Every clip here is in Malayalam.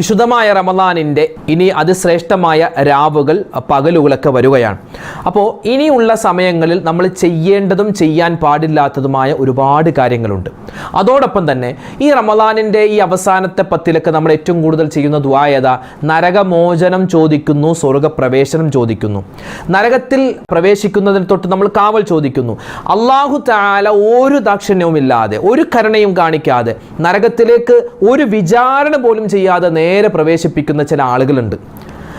വിശുദ്ധമായ റമദാനിന്റെ ഇനി അതിശ്രേഷ്ഠമായ രാവുകൾ പകലുകളൊക്കെ വരികയാണ്. അപ്പോൾ ഇനിയുള്ള സമയങ്ങളിൽ നമ്മൾ ചെയ്യേണ്ടതും ചെയ്യാൻ പാടില്ലാത്തതുമായ ഒരുപാട് കാര്യങ്ങളുണ്ട്. അതോടൊപ്പം തന്നെ ഈ റമദാനിന്റെ ഈ അവസാനത്തെ പത്തിലൊക്കെ നമ്മൾ ഏറ്റവും കൂടുതൽ ചെയ്യുന്ന ദ്വായത നരകമോചനം ചോദിക്കുന്നു സ്വർഗപ്രവേശനം ചോദിക്കുന്നു. നരകത്തിൽ പ്രവേശിക്കുന്നതിന് തൊട്ട് നമ്മൾ കാവൽ ചോദിക്കുന്നു. അള്ളാഹു താല ഒരു ദാക്ഷിണ്യവുമില്ലാതെ ഒരു കരുണയും കാണിക്കാതെ നരകത്തിലേക്ക് ഒരു വിചാരണ പോലും ചെയ്യാതെ നേരെ പ്രവേശിപ്പിക്കുന്ന ചില ആളുകളുണ്ട്.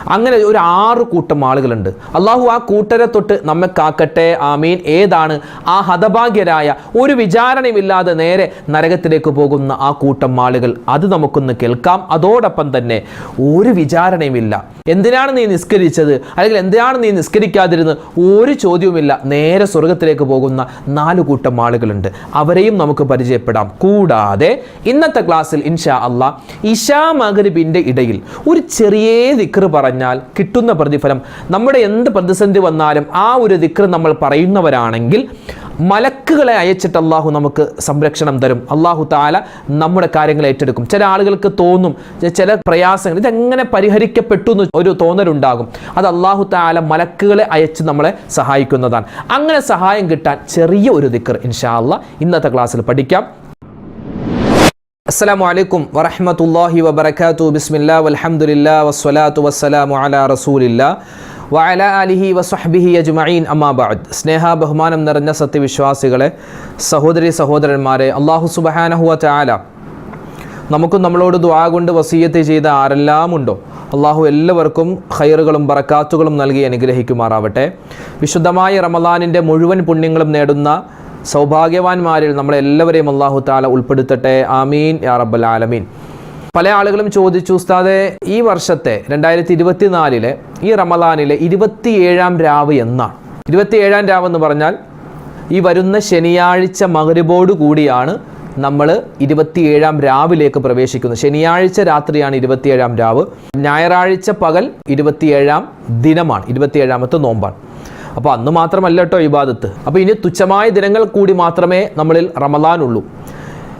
അങ്ങനെ ഒരു ആറ് കൂട്ടം ആളുകളുണ്ട്. അള്ളാഹു ആ കൂട്ടരെ തൊട്ട് നമ്മെ കാക്കട്ടെ ആമീൻ. ഏതാണ്? ആ ഹതഭാഗ്യരായ ഒരു വിചാരണയുമില്ലാതെ നേരെ നരകത്തിലേക്ക് പോകുന്ന ആ കൂട്ടം ആളുകൾ. അത് നമുക്കൊന്ന് കേൾക്കാം. അതോടൊപ്പം തന്നെ ഒരു വിചാരണയുമില്ല. എന്തിനാണ് നീ നിസ്കരിച്ചത്? അല്ലെങ്കിൽ എന്തിനാണ് നീ നിസ്കരിക്കാതിരുന്നത്? ഒരു ചോദ്യവുമില്ല. നേരെ സ്വർഗത്തിലേക്ക് പോകുന്ന നാല് കൂട്ടം ആളുകളുണ്ട്. അവരെയും നമുക്ക് പരിചയപ്പെടാം. കൂടാതെ ഇന്നത്തെ ക്ലാസ്സിൽ ഇൻഷാ അള്ളാ ഇഷാ മഗരിബിന്റെ ഇടയിൽ ഒരു ചെറിയ ദിക്ർ പറഞ്ഞാൽ കിട്ടുന്ന പ്രതിഫലം. നമ്മുടെ എന്ത് പ്രതിസന്ധി വന്നാലും ആ ഒരു ദിക്ർ നമ്മൾ പറയുന്നവരാണെങ്കിൽ മലക്കുകളെ അയച്ചിട്ട് അള്ളാഹു നമുക്ക് സംരക്ഷണം തരും. അള്ളാഹു താല നമ്മുടെ കാര്യങ്ങൾ ഏറ്റെടുക്കും. ചില ആളുകൾക്ക് തോന്നും ചില പ്രയാസങ്ങൾ ഇതെങ്ങനെ പരിഹരിക്കപ്പെട്ടു എന്ന് ഒരു തോന്നലുണ്ടാകും. അത് അള്ളാഹു താല മലക്കുകളെ അയച്ച് നമ്മളെ സഹായിക്കുന്നതാണ്. അങ്ങനെ സഹായം കിട്ടാൻ ചെറിയ ഒരു ദിക്കർ ഇൻഷാ ഇന്നത്തെ ക്ലാസ്സിൽ പഠിക്കാം. അസ്സലാമു അലൈക്കും വറഹമത്തല്ലാഹി വബറകാതുഹു. ബിസ്മില്ലാ വൽഹംദുലില്ലാ വസ്സലാത്തു വസ്സലാമു അലാ റസൂലില്ല. വഅല അലിഹി വസ്വഹ്ബിഹി അജ്മഈൻ. അമ്മാബാദ് സ്നേഹ ബഹുമാനം നിറഞ്ഞ സത്യവിശ്വാസികളെ സഹോദരി സഹോദരന്മാരെ അള്ളാഹു സുബ്ഹാനഹു ചാല നമുക്കും നമ്മളോട് ദ്വാ കൊണ്ട് വസീയത്ത് ചെയ്ത ആരെല്ലാം ഉണ്ടോ അള്ളാഹു എല്ലാവർക്കും ഖൈറുകളും ബറക്കാത്തുകളും നൽകി അനുഗ്രഹിക്കുമാറാവട്ടെ. വിശുദ്ധമായ റമദാനിന്റെ മുഴുവൻ പുണ്യങ്ങളും നേടുന്ന സൗഭാഗ്യവാന്മാരിൽ നമ്മളെല്ലാവരെയും അള്ളാഹു താല ഉൾപ്പെടുത്തട്ടെ. ആമീൻ. യാ റബ്ബൽ ആലമീൻ. പല ആളുകളും ചോദിച്ചു ഉസ്താദെ ഈ വർഷത്തെ രണ്ടായിരത്തി ഇരുപത്തിനാലിലെ ഈ റമദാനിലെ ഇരുപത്തിയേഴാം രാവ് എന്നാണ്? ഇരുപത്തിയേഴാം രാവ് എന്ന് പറഞ്ഞാൽ ഈ വരുന്ന ശനിയാഴ്ച മകരുബോട് കൂടിയാണ് നമ്മൾ ഇരുപത്തിയേഴാം രാവിലേക്ക് പ്രവേശിക്കുന്നത്. ശനിയാഴ്ച രാത്രിയാണ് ഇരുപത്തിയേഴാം രാവ്. ഞായറാഴ്ച പകൽ ഇരുപത്തിയേഴാം ദിനമാണ് ഇരുപത്തിയേഴാമത്തെ നോമ്പാണ്. അപ്പോൾ അന്ന് മാത്രമല്ല കേട്ടോ ഇബാദത്ത്. അപ്പോൾ ഇനി തുച്ഛമായ ദിനങ്ങൾ കൂടി മാത്രമേ നമ്മളിൽ റമദാനുള്ളൂ.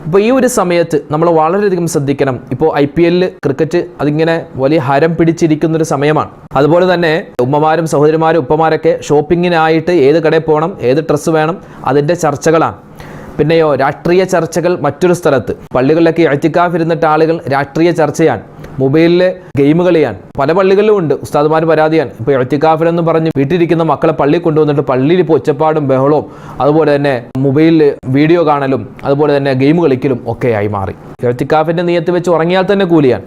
ഇപ്പോൾ ഈ ഒരു സമയത്ത് നമ്മൾ വളരെയധികം ശ്രദ്ധിക്കണം. ഇപ്പോൾ ഐ പി എല്ലിൽ ക്രിക്കറ്റ് അതിങ്ങനെ വലിയ ഹരം പിടിച്ചിരിക്കുന്ന ഒരു സമയമാണ്. അതുപോലെ തന്നെ ഉമ്മമാരും സഹോദരിമാരും ഉപ്പമാരൊക്കെ ഷോപ്പിങ്ങിനായിട്ട് ഏത് കടയിൽ പോകണം ഏത് ഡ്രസ്സ് വേണം അതിന്റെ ചർച്ചകളാണ്. പിന്നെയോ രാഷ്ട്രീയ ചർച്ചകൾ മറ്റൊരു സ്ഥലത്ത്. പള്ളികളിലൊക്കെ എഴുത്തിക്കാഫ് ഇരുന്നിട്ട് ആളുകൾ രാഷ്ട്രീയ ചർച്ചയാണ്. മൊബൈലിൽ ഗെയിം കളിയാൻ പല പള്ളികളിലും ഉണ്ട്. ഉസ്താദ്മാർ പരാതിയാണ്. ഇപ്പോൾ എഴുത്തിക്കാഫിലെന്ന് പറഞ്ഞ് വീട്ടിലിരിക്കുന്ന മക്കളെ പള്ളി കൊണ്ടുവന്നിട്ട് പള്ളിയിൽ ഇപ്പോൾ ഒച്ചപ്പാടും ബഹളവും അതുപോലെ തന്നെ മൊബൈലിൽ വീഡിയോ കാണലും അതുപോലെ തന്നെ ഗെയിം കളിക്കലും ഒക്കെയായി മാറി. എഴുത്തിക്കാഫിന്റെ നിയത്ത് വെച്ച് ഉറങ്ങിയാൽ തന്നെ കൂലിയാണ്.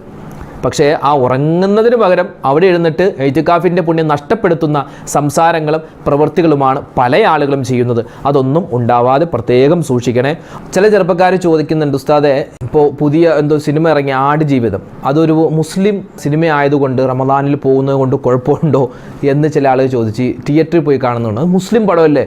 പക്ഷേ ആ ഉറങ്ങുന്നതിന് പകരം അവിടെ എഴുന്നിട്ട് എഴുത്തിക്കാഫിന്റെ പുണ്യം നഷ്ടപ്പെടുത്തുന്ന സംസാരങ്ങളും പ്രവൃത്തികളുമാണ് പല ആളുകളും ചെയ്യുന്നത്. അതൊന്നും ഉണ്ടാവാതെ പ്രത്യേകം സൂക്ഷിക്കണേ. ചില ചെറുപ്പക്കാർ ചോദിക്കുന്നുണ്ട് ഉസ്താദെ ഇപ്പോൾ പുതിയ എന്തോ സിനിമ ഇറങ്ങിയ ആട് ജീവിതം അതൊരു മുസ്ലിം സിനിമ ആയതുകൊണ്ട് റമദാനിൽ പോകുന്നത് കൊണ്ട് കുഴപ്പമുണ്ടോ? എന്ന് ചില ആളുകൾ ചോദിച്ച് തിയേറ്ററിൽ പോയി കാണുന്നുണ്ട്. മുസ്ലിം പടമല്ലേ?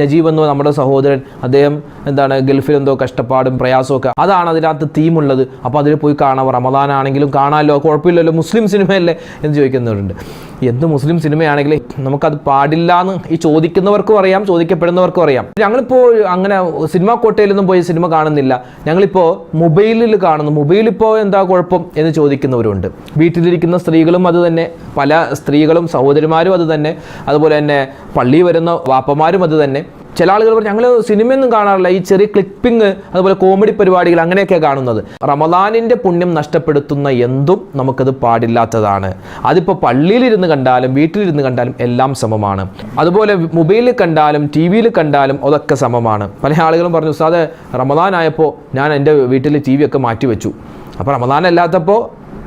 നജീബ് എന്നോ നമ്മുടെ സഹോദരൻ അദ്ദേഹം എന്താണ് ഗൾഫിൽ എന്തോ കഷ്ടപ്പാടും പ്രയാസമൊക്കെ അതാണ് അതിനകത്ത് തീമുള്ളത് അപ്പോൾ അതിൽ പോയി കാണാം. റമദാൻ ആണെങ്കിലും കാണാമല്ലോ കുഴപ്പമില്ലല്ലോ. മുസ്ലിം സിനിമയല്ലേ? എന്ന് ചോദിക്കുന്നവരുണ്ട്. എന്ത് മുസ്ലിം സിനിമയാണെങ്കിലും നമുക്കത് പാടില്ല എന്ന് ഈ ചോദിക്കുന്നവർക്കും അറിയാം ചോദിക്കപ്പെടുന്നവർക്കും അറിയാം. ഞങ്ങളിപ്പോൾ അങ്ങനെ സിനിമാ കോട്ടയിലൊന്നും പോയി സിനിമ കാണുന്നില്ല. ഞങ്ങളിപ്പോൾ മൊബൈലിൽ കാണുന്നു. മൊബൈലിപ്പോൾ എന്താ കുഴപ്പം എന്ന് ചോദിക്കുന്നവരുണ്ട്. വീട്ടിലിരിക്കുന്ന സ്ത്രീകളും അത് തന്നെ. പല സ്ത്രീകളും സഹോദരിമാരും അത് തന്നെ. അതുപോലെ തന്നെ പള്ളി വരുന്ന വാപ്പമാരും അത് തന്നെ. ചില ആളുകൾ പറഞ്ഞു ഞങ്ങൾ സിനിമയൊന്നും കാണാറില്ല. ഈ ചെറിയ ക്ലിപ്പിംഗ് അതുപോലെ കോമഡി പരിപാടികൾ അങ്ങനെയൊക്കെ കാണുന്നത്. റമദാനിന്റെ പുണ്യം നഷ്ടപ്പെടുത്തുന്ന എന്തും നമുക്കത് പാടില്ലാത്തതാണ്. അതിപ്പോൾ പള്ളിയിലിരുന്ന് കണ്ടാലും വീട്ടിലിരുന്ന് കണ്ടാലും എല്ലാം സമമാണ്. അതുപോലെ മൊബൈലിൽ കണ്ടാലും ടി വിയിൽ കണ്ടാലും അതൊക്കെ സമമാണ്. പല ആളുകളും പറഞ്ഞു ഉസ്താദ് റമദാൻ ആയപ്പോൾ ഞാൻ എന്റെ വീട്ടിൽ ടി വി ഒക്കെ മാറ്റിവെച്ചു അപ്പോൾ റമദാൻ അല്ലാത്തപ്പോൾ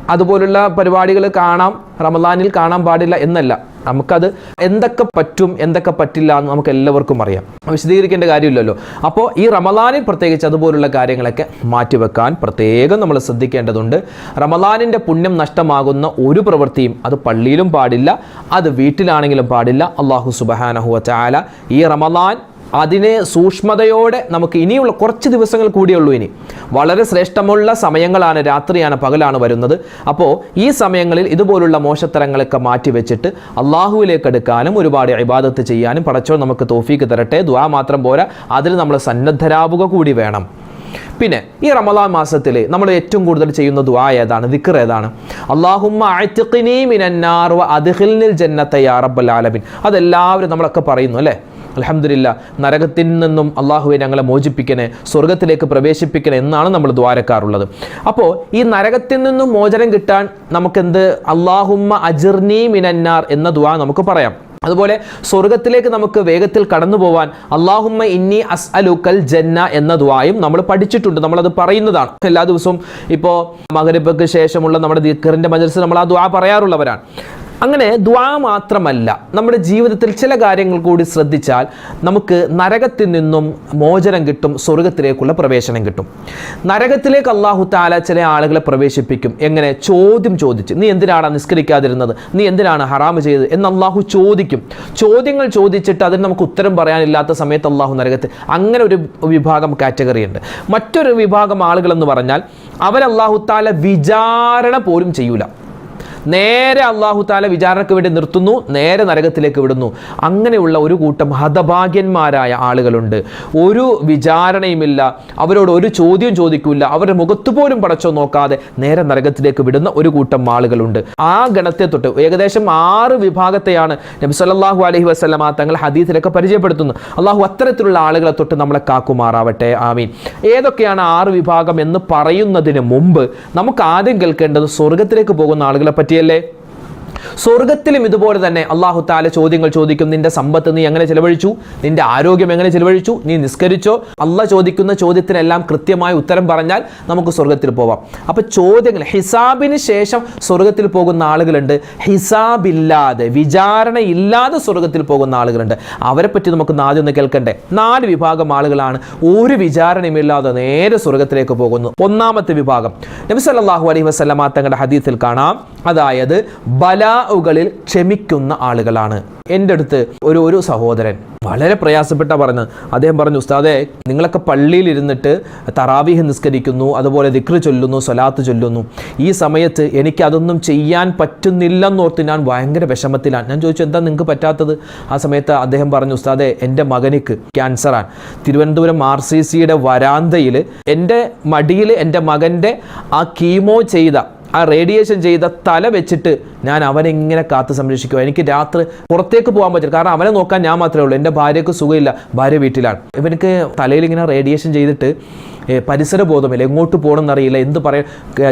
അതുപോലുള്ള പരിപാടികൾ കാണാം റമദാനിൽ കാണാൻ പാടില്ല എന്നല്ല. നമുക്കത് എന്തൊക്കെ പറ്റും എന്തൊക്കെ പറ്റില്ല എന്ന് നമുക്ക് എല്ലാവർക്കും അറിയാം. വിശദീകരിക്കേണ്ട കാര്യമില്ലല്ലോ. അപ്പോൾ ഈ റമദാനിൽ പ്രത്യേകിച്ച് അതുപോലുള്ള കാര്യങ്ങളൊക്കെ മാറ്റിവെക്കാൻ പ്രത്യേകം നമ്മൾ ശ്രദ്ധിക്കേണ്ടതുണ്ട്. റമദാനിന്റെ പുണ്യം നഷ്ടമാകുന്ന ഒരു പ്രവൃത്തിയും അത് പള്ളിയിലും പാടില്ല അത് വീട്ടിലാണെങ്കിലും പാടില്ല. അള്ളാഹു സുബഹാനഹുവ ചാല ഈ റമദാൻ അതിനെ സൂക്ഷ്മതയോടെ നമുക്ക് ഇനിയുള്ള കുറച്ച് ദിവസങ്ങൾ കൂടിയുള്ളൂ ഇനി. വളരെ ശ്രേഷ്ഠമുള്ള സമയങ്ങളാണ് രാത്രിയാണ് പകലാണ് വരുന്നത്. അപ്പോൾ ഈ സമയങ്ങളിൽ ഇതുപോലുള്ള മോശത്തരങ്ങളൊക്കെ മാറ്റിവെച്ചിട്ട് അള്ളാഹുവിലേക്ക് എടുക്കാനും ഒരുപാട് ഇബാദത്ത് ചെയ്യാനും പടച്ചോ നമുക്ക് തോഫീക്ക് തരട്ടെ. ദ്വാ മാത്രം പോരാ അതിൽ നമ്മൾ സന്നദ്ധരാവുക കൂടി വേണം. പിന്നെ ഈ റമദാൻ മാസത്തിൽ നമ്മൾ ഏറ്റവും കൂടുതൽ ചെയ്യുന്ന ദുആ ഏതാണ്? ദിക്കർ ഏതാണ്? അള്ളാഹുമ്മ അഅ്തിഖ്നി മിനന്നാർ വ അദ്ഖിൽനിൽ ജന്നത യാ റബ്ബൽ ആലമീൻ. അതെല്ലാവരും നമ്മളൊക്കെ പറയുന്നു അല്ലേ? അലഹമില്ല നരകത്തിൽ നിന്നും അള്ളാഹുവെ ഞങ്ങളെ മോചിപ്പിക്കണേ സ്വർഗത്തിലേക്ക് പ്രവേശിപ്പിക്കണേ എന്നാണ് നമ്മൾ ദ്വാരക്കാറുള്ളത്. അപ്പോൾ ഈ നരകത്തിൽ നിന്നും മോചനം കിട്ടാൻ നമുക്കെന്ത്? അള്ളാഹുമ്മ അജിർനി മിനന്നാർ എന്ന ദ്വാ നമുക്ക് പറയാം. അതുപോലെ സ്വർഗത്തിലേക്ക് നമുക്ക് വേഗത്തിൽ കടന്നു പോവാൻ അള്ളാഹുമ്മ ഇന്നി അസ് അലുക്കൽ ജന്ന എന്ന ദ്വായും നമ്മൾ പഠിച്ചിട്ടുണ്ട് നമ്മളത് പറയുന്നതാണ്. എല്ലാ ദിവസവും ഇപ്പോൾ മകരപ്പക്ക് ശേഷമുള്ള നമ്മുടെ ദിക്കറിന്റെ മജൽസ് നമ്മൾ ആ ദ്വാ പറയാറുള്ളവരാണ്. അങ്ങനെ ദ്വാ മാത്രമല്ല നമ്മുടെ ജീവിതത്തിൽ ചില കാര്യങ്ങൾ കൂടി ശ്രദ്ധിച്ചാൽ നമുക്ക് നരകത്തിൽ നിന്നും മോചനം കിട്ടും സ്വർഗത്തിലേക്കുള്ള പ്രവേശനം കിട്ടും. നരകത്തിലേക്ക് അള്ളാഹു താല ചില ആളുകളെ പ്രവേശിപ്പിക്കും. എങ്ങനെ? ചോദ്യം ചോദിച്ച്. നീ എന്തിനാണ് നിസ്കരിക്കാതിരുന്നത്? നീ എന്തിനാണ് ഹറാമ് ചെയ്തത്? എന്ന് അള്ളാഹു ചോദിക്കും. ചോദ്യങ്ങൾ ചോദിച്ചിട്ട് അതിന് നമുക്ക് ഉത്തരം പറയാനില്ലാത്ത സമയത്ത് അള്ളാഹു നരകത്തിൽ അങ്ങനെ ഒരു വിഭാഗം കാറ്റഗറി ഉണ്ട്. മറ്റൊരു വിഭാഗം ആളുകളെന്ന് പറഞ്ഞാൽ അവരല്ലാഹു താല വിചാരണ പോലും ചെയ്യൂല. നേരെ അള്ളാഹു താല വിചാരണയ്ക്ക് വേണ്ടി നിർത്തുന്നു നേരെ നരകത്തിലേക്ക് വിടുന്നു. അങ്ങനെയുള്ള ഒരു കൂട്ടം ഹതഭാഗ്യന്മാരായ ആളുകളുണ്ട്. ഒരു വിചാരണയുമില്ല അവരോട് ഒരു ചോദ്യം ചോദിക്കില്ല അവരുടെ മുഖത്ത് പോലും പടച്ചോ നോക്കാതെ നേരെ നരകത്തിലേക്ക് വിടുന്ന ഒരു കൂട്ടം ആളുകളുണ്ട്. ആ ഗണത്തെ തൊട്ട് ഏകദേശം ആറ് വിഭാഗത്തെയാണ് നബി സല്ലല്ലാഹു അലൈഹി വസല്ലമ തങ്ങൾ ഹദീസിലൊക്കെ പരിചയപ്പെടുത്തുന്നു അള്ളാഹു അത്തരത്തിലുള്ള ആളുകളെ തൊട്ട് നമ്മളെ കാക്കുമാറാവട്ടെ. ആമീൻ. ഏതൊക്കെയാണ് ആറ് വിഭാഗം എന്ന് പറയുന്നതിന് മുമ്പ് നമുക്ക് ആദ്യം കേൾക്കേണ്ടത് സ്വർഗത്തിലേക്ക് പോകുന്ന ആളുകളെ tia lê സ്വർഗത്തിലും ഇതുപോലെ തന്നെ അള്ളാഹു താല ചോദ്യങ്ങൾ ചോദിക്കും നിന്റെ സമ്പത്ത് നീ എങ്ങനെ ചെലവഴിച്ചു? നിന്റെ ആരോഗ്യം എങ്ങനെ ചെലവഴിച്ചു? നീ നിസ്കരിച്ചോ? അല്ല ചോദിക്കുന്ന ചോദ്യത്തിനെല്ലാം കൃത്യമായ ഉത്തരം പറഞ്ഞാൽ നമുക്ക് സ്വർഗത്തിൽ പോവാം. അപ്പൊ ചോദ്യങ്ങൾ ഹിസാബിന് ശേഷം സ്വർഗത്തിൽ പോകുന്ന ആളുകളുണ്ട്. ഹിസാബില്ലാതെ വിചാരണ ഇല്ലാതെ സ്വർഗത്തിൽ പോകുന്ന ആളുകളുണ്ട്. അവരെ പറ്റി നമുക്ക് ആദ്യം ഒന്ന് കേൾക്കണ്ടേ? നാല് വിഭാഗം ആളുകളാണ്. ഒരു വിചാരണയുമില്ലാതെ നേരെ സ്വർഗത്തിലേക്ക് പോകുന്നു. ഒന്നാമത്തെ വിഭാഗം. നബി അലൈഹി വസല്ലമ തങ്ങളുടെ ഹദീസിൽ കാണാം. അതായത് ബലാഉകളിൽ ക്ഷമിക്കുന്ന ആളുകളാണ്. എന്റെ അടുത്ത് ഒരു ഒരു സഹോദരൻ വളരെ പ്രയാസപ്പെട്ട പറഞ്ഞു അദ്ദേഹം പറഞ്ഞു ഉസ്താദെ നിങ്ങളൊക്കെ പള്ളിയിൽ ഇരുന്നിട്ട് തറാവീഹ് നിസ്കരിക്കുന്നു അതുപോലെ ദിക്ർ ചൊല്ലുന്നു സ്വലാത്ത് ചൊല്ലുന്നു. ഈ സമയത്ത് എനിക്ക് അതൊന്നും ചെയ്യാൻ പറ്റുന്നില്ലെന്നോർത്ത് ഞാൻ ഭയങ്കര വിഷമത്തിലാണ്. ഞാൻ ചോദിച്ചു എന്താ നിങ്ങൾക്ക് പറ്റാത്തത്? ആ സമയത്ത് അദ്ദേഹം പറഞ്ഞു ഉസ്താദെ എന്റെ മകനിക്ക് ക്യാൻസറാണ്. തിരുവനന്തപുരം ആർ സി സിയുടെ വരാന്തയിൽ എന്റെ മടിയിൽ എന്റെ മകന്റെ ആ കീമോ ചെയ്ത ആ റേഡിയേഷൻ ചെയ്ത തല വെച്ചിട്ട് ഞാൻ അവനെ ഇങ്ങനെ കാത്ത് സംരക്ഷിക്കുക എനിക്ക് രാത്രി പുറത്തേക്ക് പോകാൻ പറ്റില്ല. കാരണം അവനെ നോക്കാൻ ഞാൻ മാത്രമേ ഉള്ളൂ. എന്റെ ഭാര്യക്ക് സുഖമില്ല. ഭാര്യ വീട്ടിലാണ്. ഇവനക്ക് തലയിൽ ഇങ്ങനെ റേഡിയേഷൻ ചെയ്തിട്ട് ഏ, പരിസര ബോധമില്ല എങ്ങോട്ട് പോകണമെന്നറിയില്ല എന്ത് പറയാൻ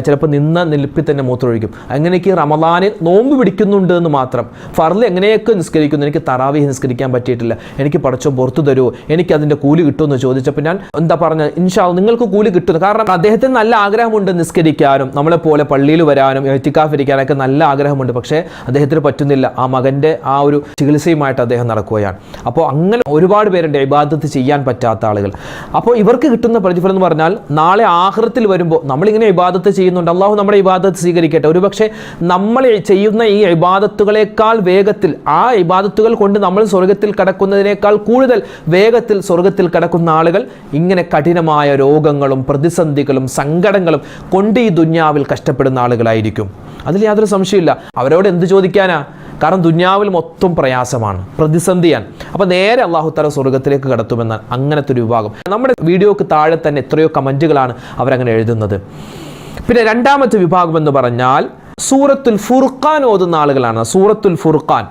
ചിലപ്പോൾ നിന്ന നിൽപ്പിൽ തന്നെ മൂത്രമൊഴിക്കും. അങ്ങനെയൊക്കെ റമദാനിൽ നോമ്പ് പിടിക്കുന്നുണ്ട് എന്ന് മാത്രം. ഫർദ് എങ്ങനെയൊക്കെ നിസ്കരിക്കുന്നു? എനിക്ക് തറാവി നിസ്കരിക്കാൻ പറ്റിയിട്ടില്ല. എനിക്ക് പടച്ചോ പുറത്തു തരുമോ എനിക്ക് അതിന്റെ കൂലി കിട്ടുമെന്ന് ചോദിച്ചപ്പോൾ ഞാൻ എന്താ പറഞ്ഞത്? ഇൻഷാ നിങ്ങൾക്ക് കൂലി കിട്ടുന്നു. കാരണം അദ്ദേഹത്തിന് നല്ല ആഗ്രഹമുണ്ട് നിസ്കരിക്കാനും നമ്മളെ പോലെ പള്ളിയിൽ വരാനും എത്തിക്കാഫിരിക്കാനൊക്കെ നല്ല ആഗ്രഹമുണ്ട്. പക്ഷേ അദ്ദേഹത്തിന് പറ്റുന്നില്ല. ആ മകന്റെ ആ ഒരു ചികിത്സയുമായിട്ട് അദ്ദേഹം നടക്കുകയാണ്. അപ്പോൾ അങ്ങനെ ഒരുപാട് പേരുണ്ട് ഇബാദത്ത് ചെയ്യാൻ പറ്റാത്ത ആളുകൾ. അപ്പോൾ ഇവർക്ക് കിട്ടുന്ന പ്രതിഫലം എന്ന് പറഞ്ഞാൽ നാളെ ആഹൃത്തിൽ വരുമ്പോൾ നമ്മളിങ്ങനെ ഇബാദത്ത് ചെയ്യുന്നുണ്ട്. അള്ളാഹു നമ്മുടെ ഇബാദത്ത് സ്വീകരിക്കട്ടെ. ഒരുപക്ഷെ നമ്മൾ ചെയ്യുന്ന ഈ ഇബാദത്തുകളെക്കാൾ വേഗത്തിൽ ആ ഇബാദത്തുകൾ കൊണ്ട് നമ്മൾ സ്വർഗത്തിൽ കടക്കുന്നതിനേക്കാൾ കൂടുതൽ വേഗത്തിൽ സ്വർഗത്തിൽ കടക്കുന്ന ആളുകൾ ഇങ്ങനെ കഠിനമായ രോഗങ്ങളും പ്രതിസന്ധികളും സങ്കടങ്ങളും കൊണ്ട് ഈ ദുന്യാവിൽ കഷ്ടപ്പെടുന്ന ആളുകളായിരിക്കും. അതിൽ യാതൊരു സംശയമില്ല അവരോട് എന്ത് ചോദിക്കാനാ? കാരണം ദുന്യാവിൽ മൊത്തം പ്രയാസമാണ്. പ്രതിസന്ധിയാണ് അപ്പോൾ നേരെ അള്ളാഹു തല സ്വർഗത്തിലേക്ക് കടത്തുമെന്നാണ് അങ്ങനത്തെ ഒരു വിഭാഗം. നമ്മുടെ വീഡിയോക്ക് താഴെ തന്നെ എത്രയോ കമന്റുകളാണ് അവരങ്ങനെ എഴുതുന്നത്. പിന്നെ രണ്ടാമത്തെ വിഭാഗം എന്ന് പറഞ്ഞാൽ സൂറത്തുൽ ഫുർഖാൻ ഓതുന്ന ആളുകളാണ്. സൂറത്തുൽ ഫുർഖാൻ.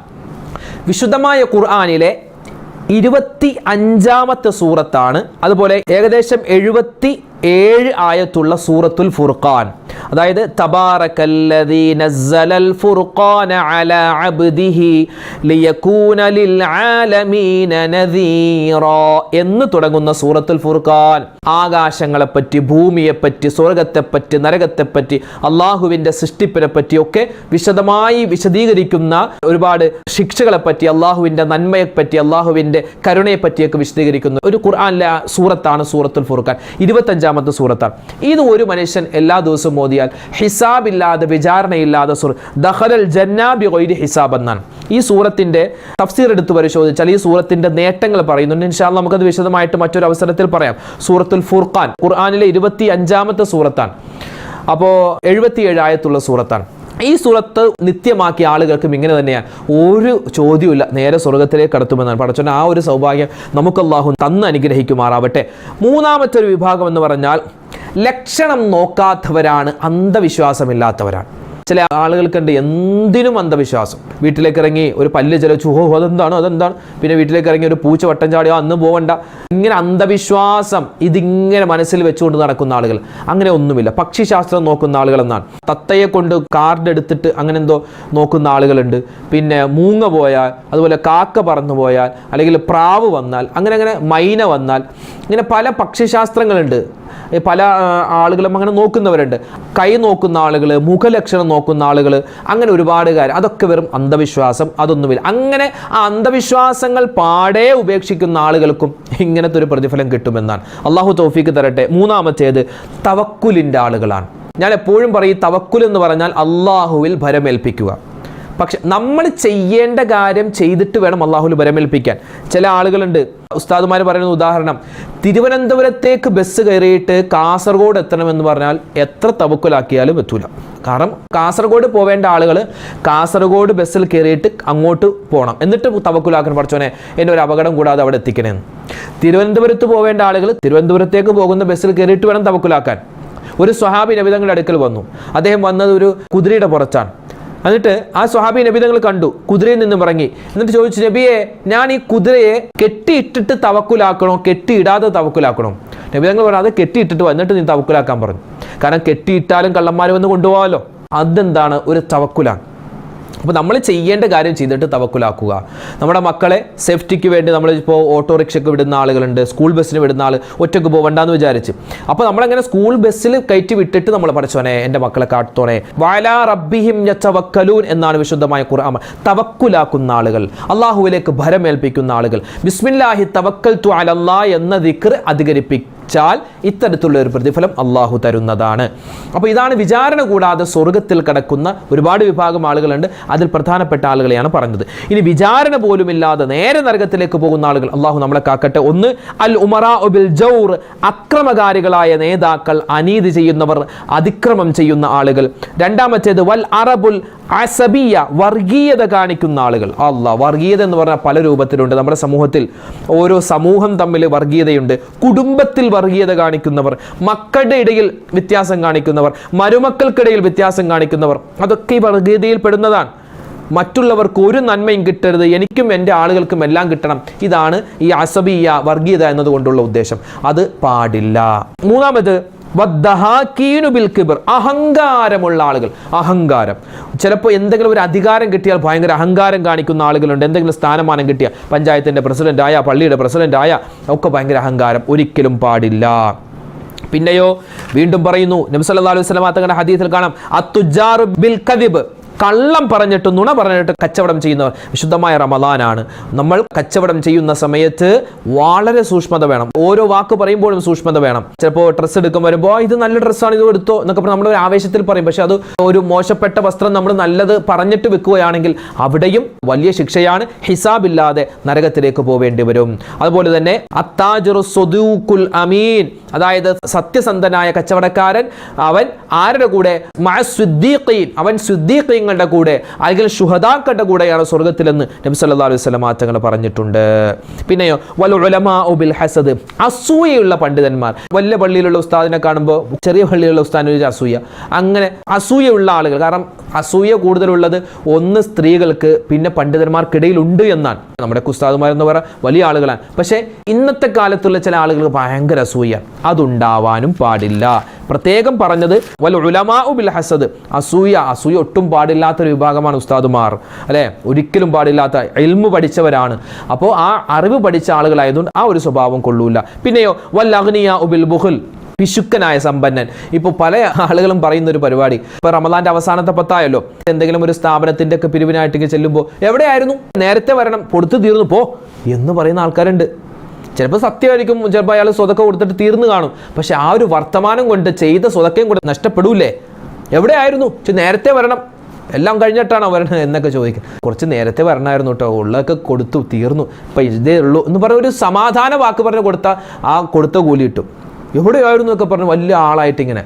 വിശുദ്ധമായ ഖുർആാനിലെ ഇരുപത്തി അഞ്ചാമത്തെ സൂറത്താണ്. അതുപോലെ ഏകദേശം എഴുപത്തി ഏഴ് ആയത്തുള്ള സൂറത്തുൽ ഫുർഖാൻ. അതായത് തബാറക്കല്ലദീ നസ്സലൽ ഫുർഖാന അലാ അബ്ദിഹി ലിയകൂന ലിൽ ആലമീന നദീറാ എന്ന് തുടങ്ങുന്ന സൂറത്തുൽ ഫുർഖാൻ. ആകാശങ്ങളെപ്പറ്റി ഭൂമിയെപ്പറ്റി സ്വർഗത്തെപ്പറ്റി നരകത്തെപ്പറ്റി അള്ളാഹുവിന്റെ സൃഷ്ടിപ്പിനെ പറ്റിയൊക്കെ വിശദമായി വിശദീകരിക്കുന്ന ഒരുപാട് ശിക്ഷകളെ പറ്റി അല്ലാഹുവിന്റെ ശിക്ഷകളെപ്പറ്റി അള്ളാഹുവിന്റെ നന്മയെപ്പറ്റി അള്ളാഹുവിന്റെ കരുണയെപ്പറ്റിയൊക്കെ വിശദീകരിക്കുന്ന ഒരു ഖുർആാനിലെ സൂറത്താണ് സൂറത്തുൽ ഫുർഖാൻ. ഇരുപത്തഞ്ചാമത്തെ സൂറത്താണ്. ഇത് ഒരു മനുഷ്യൻ എല്ലാ ദിവസവും മോദിയാൽ ഹിസാബില്ലാതെ വിചാരണയില്ലാതെ സുർ ദഹലൽ ജന്നാബി ഗൈരി ഹിസാബ് എന്നാണ് ഈ സൂറത്തിന്റെ തഫ്സീർ എടുത്ത് പരിശോധിച്ചാൽ ഈ സൂറത്തിന്റെ നേട്ടങ്ങൾ പറയുന്നുണ്ട്. ഇൻഷാൽ നമുക്കത് വിശദമായിട്ട് മറ്റൊരു അവസരത്തിൽ പറയാം. സൂറത്തുൽ ഫുർഖാൻ ഖുർആാനിലെ ഇരുപത്തി അഞ്ചാമത്തെ സൂറത്താണ് അപ്പോൾ എഴുപത്തിയേഴായത്തുള്ള സൂറത്താണ്. ഈ സുറത്ത് നിത്യമാക്കിയ ആളുകൾക്കും ഇങ്ങനെ തന്നെയാണ് ഒരു ചോദ്യമില്ല നേരെ സ്വർഗത്തിലേക്ക് കടത്തുമെന്നാണ് പടച്ചോൻ ആ ഒരു സൗഭാഗ്യം നമുക്ക് അള്ളാഹു തന്ന് അനുഗ്രഹിക്കുമാറാവട്ടെ. മൂന്നാമത്തെ ഒരു വിഭാഗം എന്ന് പറഞ്ഞാൽ ലക്ഷണം നോക്കാത്തവരാണ് അന്ധവിശ്വാസമില്ലാത്തവരാണ്. ചില ആളുകൾക്കുണ്ട് എന്തിനും അന്ധവിശ്വാസം. വീട്ടിലേക്ക് ഇറങ്ങി ഒരു പല്ല് ചിലച്ചു ഓ അതെന്താണ് അതെന്താണ്? പിന്നെ വീട്ടിലേക്ക് ഇറങ്ങി ഒരു പൂച്ച വട്ടം ചാടിയോ അന്ന് പോവണ്ട. ഇങ്ങനെ അന്ധവിശ്വാസം ഇതിങ്ങനെ മനസ്സിൽ വെച്ചുകൊണ്ട് നടക്കുന്ന ആളുകൾ. അങ്ങനെ ഒന്നുമില്ല. പക്ഷിശാസ്ത്രം നോക്കുന്ന ആളുകൾ എന്നാണ് തത്തയെ കൊണ്ട് കാർഡ് എടുത്തിട്ട് അങ്ങനെ എന്തോ നോക്കുന്ന ആളുകളുണ്ട്. പിന്നെ മൂങ്ങ പോയാൽ അതുപോലെ കാക്ക പറന്നു പോയാൽ അല്ലെങ്കിൽ പ്രാവ് വന്നാൽ അങ്ങനെ അങ്ങനെ മൈന വന്നാൽ ഇങ്ങനെ പല പക്ഷിശാസ്ത്രങ്ങളുണ്ട്. പല ആളുകളും അങ്ങനെ നോക്കുന്നവരുണ്ട്. കൈ നോക്കുന്ന ആളുകൾ മുഖലക്ഷണം ആളുകൾ അങ്ങനെ ഒരുപാട് കാര്യം. അതൊക്കെ വെറും അന്ധവിശ്വാസം. അതൊന്നുമില്ല. അങ്ങനെ ആ അന്ധവിശ്വാസങ്ങൾ പാടെ ഉപേക്ഷിക്കുന്ന ആളുകൾക്കും ഇങ്ങനത്തെ ഒരു പ്രതിഫലം കിട്ടുമെന്നാണ്. അള്ളാഹു തോഫിക്ക് തരട്ടെ. മൂന്നാമത്തേത് തവക്കുലിന്റെ ആളുകളാണ്. ഞാൻ എപ്പോഴും പറയും തവക്കുൽ എന്ന് പറഞ്ഞാൽ അള്ളാഹുവിൽ ഭരമേൽപ്പിക്കുക. പക്ഷെ നമ്മൾ ചെയ്യേണ്ട കാര്യം ചെയ്തിട്ട് വേണം അള്ളാഹുൽ വരമേൽപ്പിക്കാൻ. ചില ആളുകളുണ്ട് ഉസ്താദുമാർ പറയുന്ന ഉദാഹരണം തിരുവനന്തപുരത്തേക്ക് ബസ് കയറിയിട്ട് കാസർഗോഡ് എത്തണമെന്ന് പറഞ്ഞാൽ എത്ര തവക്കുലാക്കിയാലും എത്തൂല. കാരണം കാസർഗോഡ് പോവേണ്ട ആളുകൾ കാസർഗോഡ് ബസ്സിൽ കയറിയിട്ട് അങ്ങോട്ട് പോകണം എന്നിട്ട് തവക്കുലാക്കാൻ പഠിച്ചോനെ എന്നെ ഒരു അപകടം കൂടാതെ അവിടെ എത്തിക്കണേന്ന് തിരുവനന്തപുരത്ത് പോവേണ്ട ആളുകൾ തിരുവനന്തപുരത്തേക്ക് പോകുന്ന ബസ്സിൽ കയറിയിട്ട് വേണം തവക്കുലാക്കാൻ. ഒരു സ്വഹാബി നബിതങ്ങളുടെ അടുക്കൽ വന്നു. അദ്ദേഹം വന്നത് ഒരു കുതിരയുടെ പുറത്താണ്. എന്നിട്ട് ആ സ്വഹാബി നബിതങ്ങൾ കണ്ടു കുതിരയിൽ നിന്നും ഇറങ്ങി. എന്നിട്ട് ചോദിച്ചു നബിയെ ഞാൻ ഈ കുതിരയെ കെട്ടിയിട്ടിട്ട് തവക്കുലാക്കണോ? കെട്ടിയിടാതെ തവക്കുലാക്കണോ? നബിതങ്ങൾ പറഞ്ഞു അത് കെട്ടിയിട്ടിട്ട് വന്നിട്ട് നീ തവക്കുലാക്കാൻ പറഞ്ഞു. കാരണം കെട്ടിയിട്ടാലും കള്ളന്മാർ വന്ന് കൊണ്ടുപോകാമല്ലോ. അതെന്താണ് ഒരു തവക്കുലാണ് അപ്പോൾ നമ്മൾ ചെയ്യേണ്ട കാര്യം ചെയ്തിട്ട് തവക്കുലാക്കുക. നമ്മുടെ മക്കളെ സേഫ്റ്റിക്ക് വേണ്ടി നമ്മളിപ്പോൾ ഓട്ടോറിക്ഷയ്ക്ക് വിടുന്ന ആളുകളുണ്ട് സ്കൂൾ ബസ്സിന് വിടുന്ന ആൾ ഒറ്റയ്ക്ക് പോകണ്ടെന്ന് വിചാരിച്ച്. അപ്പോൾ നമ്മളങ്ങനെ സ്കൂൾ ബസ്സിൽ കയറ്റി വിട്ടിട്ട് നമ്മൾ പഠിച്ചോനെ എന്റെ മക്കളെ കാട്ടത്തോനെ വാലാ റബ്ബിഹിം ഞവക്കലൂൻ എന്നാണ് വിശുദ്ധമായ ഖുർആൻ. തവക്കുലാക്കുന്ന ആളുകൾ അള്ളാഹുവിലേക്ക് ഭരമേൽപ്പിക്കുന്ന ആളുകൾ. ബിസ്മില്ലാഹി തവക്കൽ തു അലല്ലാ എന്ന ദിക്ർ അധികരിപ്പിക്കും ാൽ ഇത്തരത്തിലുള്ള ഒരു പ്രതിഫലം അള്ളാഹു തരുന്നതാണ്. അപ്പോൾ ഇതാണ് വിചാരണ കൂടാതെ സ്വർഗത്തിൽ കിടക്കുന്ന ഒരുപാട് വിഭാഗം ആളുകളുണ്ട്. അതിൽ പ്രധാനപ്പെട്ട ആളുകളെയാണ് പറഞ്ഞത്. ഇനി വിചാരണ പോലുമില്ലാതെ നേരെ നരകത്തിലേക്ക് പോകുന്ന ആളുകൾ അള്ളാഹു നമ്മളെ കാക്കട്ടെ. ഒന്ന് അൽ ഉമറാ ബിൽ ജൗർ അക്രമകാരികളായ നേതാക്കൾ അനീതി ചെയ്യുന്നവർ അതിക്രമം ചെയ്യുന്ന ആളുകൾ. രണ്ടാമത്തേത് വൽ അറബുൽ അസബിയ വർഗീയത കാണിക്കുന്ന ആളുകൾ. അല്ല വർഗീയത എന്ന് പറഞ്ഞാൽ പല രൂപത്തിലുണ്ട്. നമ്മുടെ സമൂഹത്തിൽ ഓരോ സമൂഹം തമ്മിൽ വർഗീയതയുണ്ട്. കുടുംബത്തിൽ വർഗീയത കാണിക്കുന്നവർ മക്കളുടെ ഇടയിൽ വ്യത്യാസം കാണിക്കുന്നവർ മരുമക്കൾക്കിടയിൽ വ്യത്യാസം കാണിക്കുന്നവർ അതൊക്കെ ഈ വർഗീയതയിൽ പെടുന്നതാണ്. മറ്റുള്ളവർക്ക് ഒരു നന്മയും കിട്ടരുത് എനിക്കും എന്റെ ആളുകൾക്കും എല്ലാം കിട്ടണം. ഇതാണ് ഈ അസബിയ വർഗീയത എന്നതുകൊണ്ടുള്ള ഉദ്ദേശം. അത് പാടില്ല. മൂന്നാമത് അഹങ്കാരമുള്ള ആളുകൾ. അഹങ്കാരം. ചിലപ്പോൾ എന്തെങ്കിലും ഒരു അധികാരം കിട്ടിയാൽ ഭയങ്കര അഹങ്കാരം കാണിക്കുന്ന ആളുകളുണ്ട്. എന്തെങ്കിലും സ്ഥാനമാനം കിട്ടിയ പഞ്ചായത്തിന്റെ ആയ പള്ളിയുടെ പ്രസിഡന്റായ ഒക്കെ ഭയങ്കര അഹങ്കാരം. ഒരിക്കലും പാടില്ല. പിന്നെയോ വീണ്ടും പറയുന്നു നബ്സല്ലാ അലൈഹി സ്വലമാ തങ്ങളുടെ ഹദീസിൽ കാണാം അത്തുജാറു ബിൽ കദിബ്. കള്ളം പറഞ്ഞിട്ട് നുണ പറഞ്ഞിട്ട് കച്ചവടം ചെയ്യുന്നവർ വിശുദ്ധമായ റമദാനാണ്. നമ്മൾ കച്ചവടം ചെയ്യുന്ന സമയത്ത് വളരെ സൂക്ഷ്മത വേണം. ഓരോ വാക്ക് പറയുമ്പോഴും സൂക്ഷ്മത വേണം. ചിലപ്പോൾ ഡ്രസ്സ് എടുക്കും വരുമ്പോൾ ഇത് നല്ല ഡ്രസ്സാണ് ഇത് എടുത്തോ എന്നൊക്കെ നമ്മൾ ഒരു ആവേശത്തിൽ പറയും. പക്ഷെ അത് ഒരു മോശപ്പെട്ട വസ്ത്രം നമ്മൾ നല്ലത് പറഞ്ഞിട്ട് വെക്കുകയാണെങ്കിൽ അവിടെയും വലിയ ശിക്ഷയാണ്. ഹിസാബില്ലാതെ നരകത്തിലേക്ക് പോവേണ്ടി വരും. അതുപോലെ തന്നെ അമീൻ. അതായത് സത്യസന്ധനായ കച്ചവടക്കാരൻ അവൻ ആരുടെ കൂടെ? അവൻ സുദ്ദീഖീങ്ങളുടെ കൂടെ അല്ലെങ്കിൽ ഷുഹദാക്കളുടെ കൂടെയാണ് സ്വർഗത്തിലെന്ന് നബി സല്ലാ അലൈഹി വസല്ലം തങ്ങൾ പറഞ്ഞിട്ടുണ്ട്. പിന്നെയോ വൽ ഹസദ് അസൂയയുള്ള പണ്ഡിതന്മാർ. വലിയ പള്ളിയിലുള്ള ഉസ്താദിനെ കാണുമ്പോൾ ചെറിയ പള്ളിയിലുള്ള ഉസ്താദിന് ഒരു അസൂയ. അങ്ങനെ അസൂയയുള്ള ആളുകൾ കാരണം അസൂയ കൂടുതലുള്ളത് ഒന്ന് സ്ത്രീകൾക്ക് പിന്നെ പണ്ഡിതന്മാർക്കിടയിൽ ഉണ്ട് എന്നാണ്. നമ്മുടെ ഉസ്താദുമാരെന്ന് പറ വലിയ ആളുകളാണ്. പക്ഷേ ഇന്നത്തെ കാലത്തുള്ള ചില ആളുകൾക്ക് ഭയങ്കര അസൂയ. അതുണ്ടാവാനും പാടില്ല. പ്രത്യേകം പറഞ്ഞത് വൽ ഉലമാഉ ബിൽ ഹസദ്. അസൂയ അസൂയ ഒട്ടും പാടില്ലാത്തൊരു വിഭാഗമാണ് ഉസ്താദുമാർ അല്ലേ? ഒരിക്കലും പാടില്ലാത്ത എൽമു പഠിച്ചവരാണ്. അപ്പോൾ ആ അറിവ് പഠിച്ച ആളുകളായതുകൊണ്ട് ആ ഒരു സ്വഭാവം കൊള്ളൂല. പിന്നെയോ വൽ അഗ്നിയ ഉബിൽ ബുഹുൽ പിശുക്കനായ സമ്പന്നൻ. ഇപ്പോൾ പല ആളുകളും പറയുന്ന ഒരു പരിപാടി. ഇപ്പോൾ റമദാന്റെ അവസാനത്തെ പത്തായല്ലോ. എന്തെങ്കിലും ഒരു സ്ഥാപനത്തിന്റെ ഒക്കെ പിരിവിനായിട്ട് ചെല്ലുമ്പോൾ എവിടെയായിരുന്നു? നേരത്തെ വരണം കൊടുത്തു തീർന്നു പോ എന്ന് പറയുന്ന ആൾക്കാരുണ്ട്. ചിലപ്പോൾ സത്യമായിരിക്കും ചിലപ്പോൾ അയാൾ സ്വതക്ക കൊടുത്തിട്ട് തീർന്നു കാണും. പക്ഷെ ആ ഒരു വർത്തമാനം കൊണ്ട് ചെയ്ത സ്വതക്കയും കൂടെ നഷ്ടപ്പെടൂലേ? എവിടെയായിരുന്നു? നേരത്തെ വരണം. എല്ലാം കഴിഞ്ഞിട്ടാണോ വരണത് എന്നൊക്കെ ചോദിക്കും. കുറച്ച് നേരത്തെ വരണമായിരുന്നു കേട്ടോ ഉള്ളതൊക്കെ കൊടുത്തു തീർന്നു. ഇപ്പം ഇതേ ഉള്ളൂ എന്ന് പറഞ്ഞ ഒരു സമാധാന വാക്ക് പറഞ്ഞ് കൊടുത്ത ആ കൊടുത്ത കൂലി കിട്ടും. എവിടെയായിരുന്നു എന്നൊക്കെ പറഞ്ഞു വലിയ ആളായിട്ട് ഇങ്ങനെ.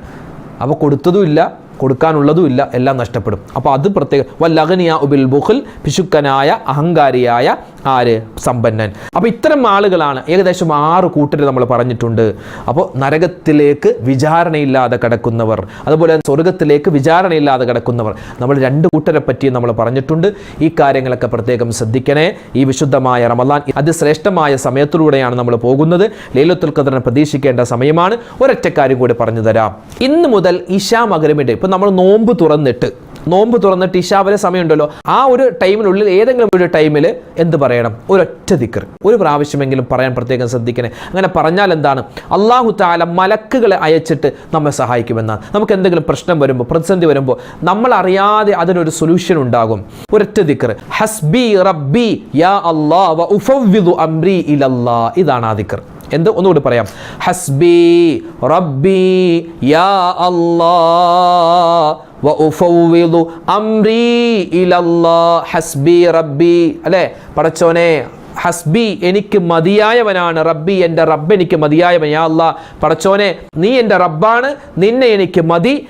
അപ്പോൾ കൊടുത്തതുമില്ല കൊടുക്കാനുള്ളതും ഇല്ല എല്ലാം നഷ്ടപ്പെടും. അപ്പോൾ അത് പ്രത്യേകം വല്ലഗനിയ ഉബിൽ ബുഖിൽ പിശുക്കനായ അഹങ്കാരിയായ ആര്? സമ്പന്നൻ. അപ്പോൾ ഇത്തരം ആളുകളാണ് ഏകദേശം ആറ് കൂട്ടർ നമ്മൾ പറഞ്ഞിട്ടുണ്ട്. അപ്പോൾ നരകത്തിലേക്ക് വിചാരണയില്ലാതെ കിടക്കുന്നവർ അതുപോലെ സ്വർഗത്തിലേക്ക് വിചാരണയില്ലാതെ കിടക്കുന്നവർ നമ്മൾ രണ്ട് കൂട്ടരെ പറ്റി നമ്മൾ പറഞ്ഞിട്ടുണ്ട്. ഈ കാര്യങ്ങളൊക്കെ പ്രത്യേകം ശ്രദ്ധിക്കണേ. ഈ വിശുദ്ധമായ റമദാൻ അതിശ്രേഷ്ഠമായ സമയത്തിലൂടെയാണ് നമ്മൾ പോകുന്നത്. ലൈലത്തുൽ ഖദറിനെ പ്രതീക്ഷിക്കേണ്ട സമയമാണ്. ഒരൊറ്റ കാര്യം കൂടി പറഞ്ഞു തരാം. ഇന്ന് മുതൽ ഇഷാ മകരമിടെ ഇപ്പം നമ്മൾ നോമ്പ് തുറന്നിട്ട് നോമ്പ് തുറന്ന് ഇഷാ വരെ സമയമുണ്ടല്ലോ. ആ ഒരു ടൈമിനുള്ളിൽ ഏതെങ്കിലും ഒരു ടൈമിൽ എന്ത് പറയണം? ഒരൊറ്റ ദിക്കർ ഒരു പ്രാവശ്യമെങ്കിലും പറയാൻ പ്രത്യേകം ശ്രദ്ധിക്കണേ. അങ്ങനെ പറഞ്ഞാൽ എന്താണ്? അള്ളാഹു താല മലക്കുകളെ അയച്ചിട്ട് നമ്മെ സഹായിക്കുമെന്നാണ്. നമുക്ക് എന്തെങ്കിലും പ്രശ്നം വരുമ്പോൾ പ്രതിസന്ധി വരുമ്പോൾ നമ്മൾ അറിയാതെ അതിനൊരു സൊല്യൂഷൻ ഉണ്ടാകും. ഒരൊറ്റ ദിക്കർ ഹസ്ബി റബ്ബി യാ അള്ളാ വ ഉഫവ്വിദു അംരി ഇലല്ലാ ഇതാണ് ആ ദിക്കർ എന്ത്? ഒന്നുകൂടി പറയാം. ഹസ്ബി റബ്ബി യാ അല്ലാ അംരി ഇലല്ലാ ഹസ്ബി റബ്ബി. അല്ലേ? പടച്ചോനെ ഹസ്ബി എനിക്ക് മതിയായവനാണ്. റബ്ബി എന്റെ റബ്ബ് എനിക്ക് മതിയായവൻ. യാ അല്ല പടച്ചോനെ നീ എന്റെ റബ്ബാണ് നിന്നെ എനിക്ക് മതി.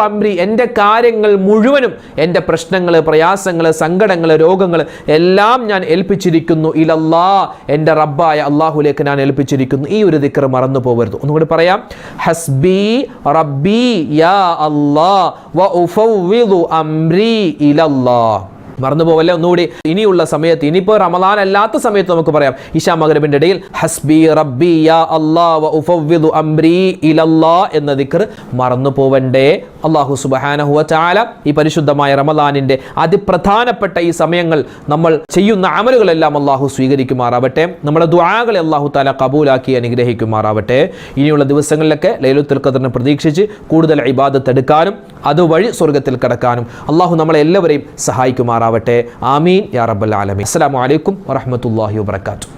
അമ്രി എന്റെ കാര്യങ്ങൾ മുഴുവനും എന്റെ പ്രശ്നങ്ങൾ പ്രയാസങ്ങൾ സങ്കടങ്ങൾ രോഗങ്ങൾ എല്ലാം ഞാൻ ഏൽപ്പിച്ചിരിക്കുന്നു. ഇലല്ലാ എന്റെ റബ്ബായ അള്ളാഹുലേക്ക് ഞാൻ ഏൽപ്പിച്ചിരിക്കുന്നു. ഈ ഒരു ദിക്കർ മറന്നു പോകരുത്. ഒന്നുകൂടി പറയാം. ഹസ്ബി റബ്ബി യാ അല്ലാ വഉഫവ്വിദു അംരി ഇലല്ലാ. മറന്നു പോവല്ലേ ഒന്നുകൂടി ഇനിയുള്ള സമയത്ത് ഇനിയിപ്പോൾ റമദാൻ അല്ലാത്ത സമയത്ത് നമുക്ക് പറയാം. ഇഷാ മകരബിന്റെ ഇടയിൽ ഹസ്ബി റബ്ബി അംരി ഇലല്ലാ എന്ന ദിക്ർ മറന്നു പോവണ്ടേ അള്ളാഹു സുബ്ഹാനഹു വ ഈ പരിശുദ്ധമായ റമദാനിന്റെ അതിപ്രധാനപ്പെട്ട ഈ സമയങ്ങൾ നമ്മൾ ചെയ്യുന്ന അമലുകളെല്ലാം അള്ളാഹു സ്വീകരിക്കുമാറാവട്ടെ. നമ്മുടെ ദുആകളെ അള്ളാഹു താല കബൂലാക്കി അനുഗ്രഹിക്കുമാറാവട്ടെ. ഇനിയുള്ള ദിവസങ്ങളിലൊക്കെ ലൈലുത്തുൽ ഖദറിനെ പ്രതീക്ഷിച്ച് കൂടുതൽ ഇബാദത്തെടുക്കാനും അതുവഴി സ്വർഗത്തിൽ കടക്കാനും അള്ളാഹു നമ്മളെ എല്ലാവരെയും സഹായിക്കുമാറാവട്ടെ. ആമീൻ. യാ റബ്ബൽ ആലമീൻ. അസ്സലാമു അലൈക്കും വറഹ്മത്തുള്ളാഹി വബറകാതുഹു.